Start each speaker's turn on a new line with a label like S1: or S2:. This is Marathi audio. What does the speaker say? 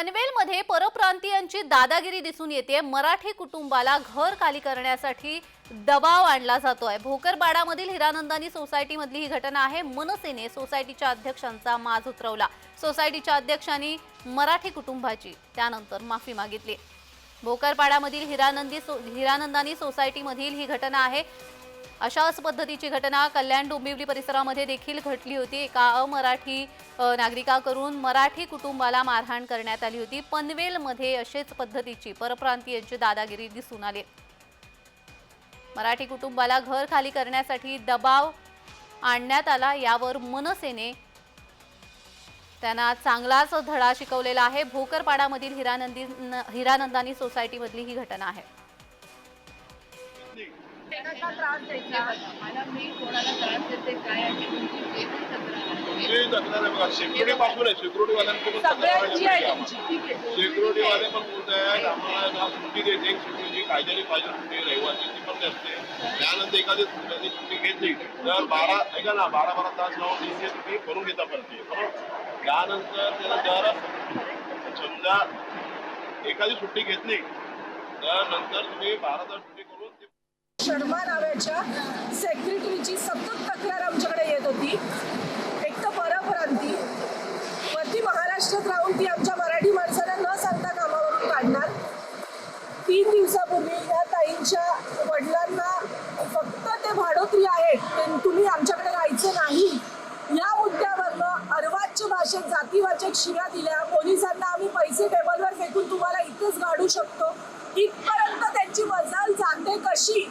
S1: पनवेलमध्ये परप्रांतीयांची दादागिरी दिसून येते. मराठी कुटुंबाला घर खाली करण्यासाठी दबाव आणला जातोय. भोकरबाडामधील हिरानंदानी सोसायटीमधली ही घटना आहे. मनसेने सोसायटीच्या अध्यक्षांचा माज उतरवला. सोसायटीच्या अध्यक्षांनी मराठी कुटुंबाची त्यानंतर माफी मागितली. भोकरपाडामधील हिरानंदी सो हिरानंदानी सोसायटीमधील ही घटना आहे. अशाच पद्धतीची घटना कल्याण डोंबिवली परिसरामध्ये देखील घडली होती. एका अमराठी नागरिकाकडून मराठी कुटुंबाला मारहाण करण्यात आली होती. पनवेलमध्ये असेच पद्धतीची परप्रांतीयांची दादागिरी दिसून आली. मराठी कुटुंबाला घर खाली करण्यासाठी दबाव आणण्यात आला यावर मनसेने त्यांना चांगलाच धडा शिकवलेला आहे. भोकरपाडामधील हिरानंदी न- हिरानंदानी सोसायटीमधली ही घटना आहे.
S2: कोणाला त्रास द्यायचा? मला मी कोणाला त्रास देते काय आहे तुमची जे पण तक्रार आहे.
S3: तुमची तक्रार आहे बघा सिक्युरिटी पासून आहे सिक्युरिटी वाल्यांकडून तक्रार
S2: सगळ्यांची आहे
S3: आहे
S2: तुमची. ठीक आहे.
S3: सिक्युरिटी वाले पण बोलत आहेत आम्हाला ना सुट्टी कायद्याने पाहिजे सुट्टी पण असते त्यानंतर एखादी सुट्टी सुट्टी घेतली तर बारा ऐका ना बारा बारा तास लावून डी सी करून घेता परत बरोबर? त्यानंतर त्याला जर समजा एखादी सुट्टी घेतली तर नंतर तुम्ही बारा तास सुट्टी
S4: शर्मा नावाच्या सेक्रेटरीची सतत तक्रार आमच्याकडे येत होती. एक तर परप्रांती. वरती महाराष्ट्रात राहून ती आमच्या मराठी माणसाला न सांगता कामावरून काढणार. तीन दिवसापूर्वी या ताईंच्या वडिलांना फक्त ते भाडोत्री आहेत तुम्ही आमच्याकडे राहायचं नाही. या मुद्द्यावरनं अर्वाच्य भाषेत जातीवाचक शिव्या दिल्या. पोलिसांना आम्ही पैसे टेबलवर फेकून तुम्हाला इथेच गाडू शकतो. इथपर्यंत त्यांची मजाल जाते कशी?